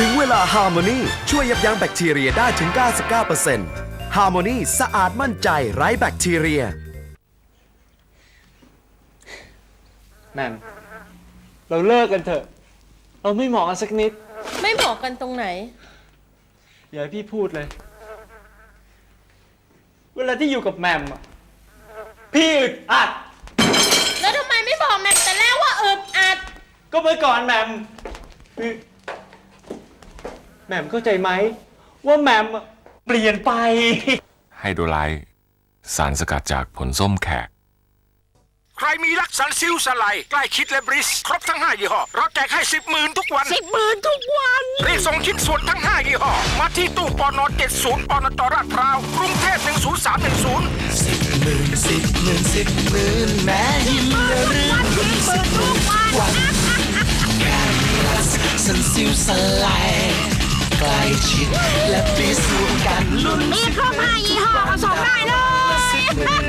ถึงเวลา Harmony ช่วยยับยั้งแบคทีเรียได้ถึง 99% Harmony สะอาดมั่นใจไร้แบคทีเรียแหม่มเราเลิกกันเถอะ เราไม่เหมาะกันสักนิด ไม่เหมาะกันตรงไหน อย่าให้พี่พูดเลย เวลาที่อยู่กับแหม่มอะพี่อึดอัด แล้วทำไมไม่บอกแมมแต่แรกว่าอึดอัด ก็เมื่อก่อนแหม่มคือแห ม่มเข้าใจไหม ว่าแหม่มอะเปลี่ยนไป ไฮโดรไลท์สารสกัดจากผลส้มแขก ใครมีลักสันซิลสไลด์ใกล้คิดและบริส ครบทั้ง 5 ยี่ห้อเราแจกให้ 10หมื่นทุกวัน สิบหมื่นทุกวัน รีบส่งชิ้นส่วนทั้ง 5 ยี่ห้อ มาที่ตู้ปอนอ70ปอนอตราดพร้าว กรุงเทพ10310สันซิวสไลด์ใกล้ชิดและพิสูจน์กันลุ้นมีครบห้ายี่ห้อก็ส่งได้เลย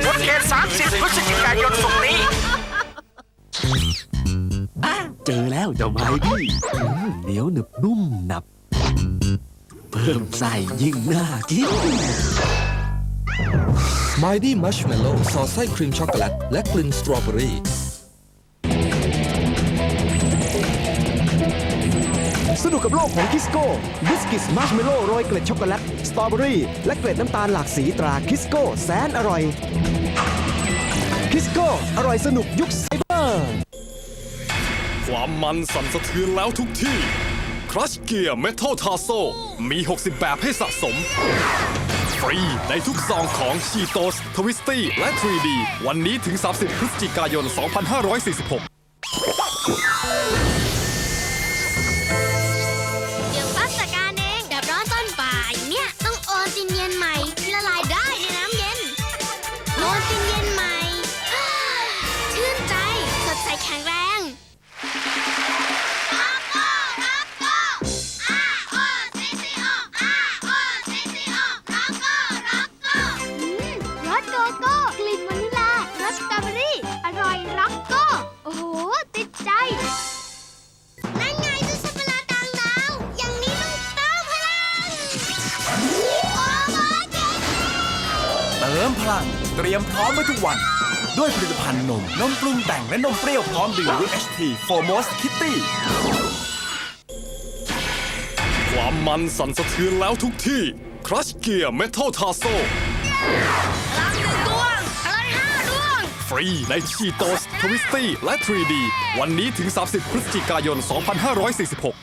หมดเขต30พฤศจิกายนส่งนี้ เจอแล้วเจ้าไม้พี่อืมเหนียวหนึบนุ่มหนับ เพิ่มไส้ยิ่งน่ากินม i ดี้มัชเมลโล่สอดไส้ครีมช็อกโกแลตและกลิ่นสตรอเบอรี่ สนุกกับโลกของคิสโก้บิสกิตมาร์ชเมลโล่โรยเกล็ดช็อกโกแลต สตรอเบอรี่ และเกล็ดน้ำตาลหลากสีตราคิสโก้แสนอร่อย คิสโก้อร่อยสนุกยุคไซเบอร์ ความมันสั่นสะเทือนแล้วทุกที่ ครัชเกียร์เมทัลทาโซมี 60 แบบให้สะสม ฟรีในทุกซองของชีโตสทวิสตี้และ 3D วันนี้ถึง 30 พฤศจิกายน 2546 เติมพลัง เตรียมพร้อมไว้ทุกวัน ด้วยผลิตภัณฑ์นม นมปรุงแต่งและนมเปรี้ยวพร้อมดื่ม UHT Foremost Kitty ความมันสั่นสะเทือนแล้วทุกที่ ครัชเกียร์เมทัลทาโซพลังหนึ่งดวงพลังห้าดวง ฟรีในชีโตสทวิสตี้และ 3D วันนี้ถึง 30 พฤศจิกายน 2546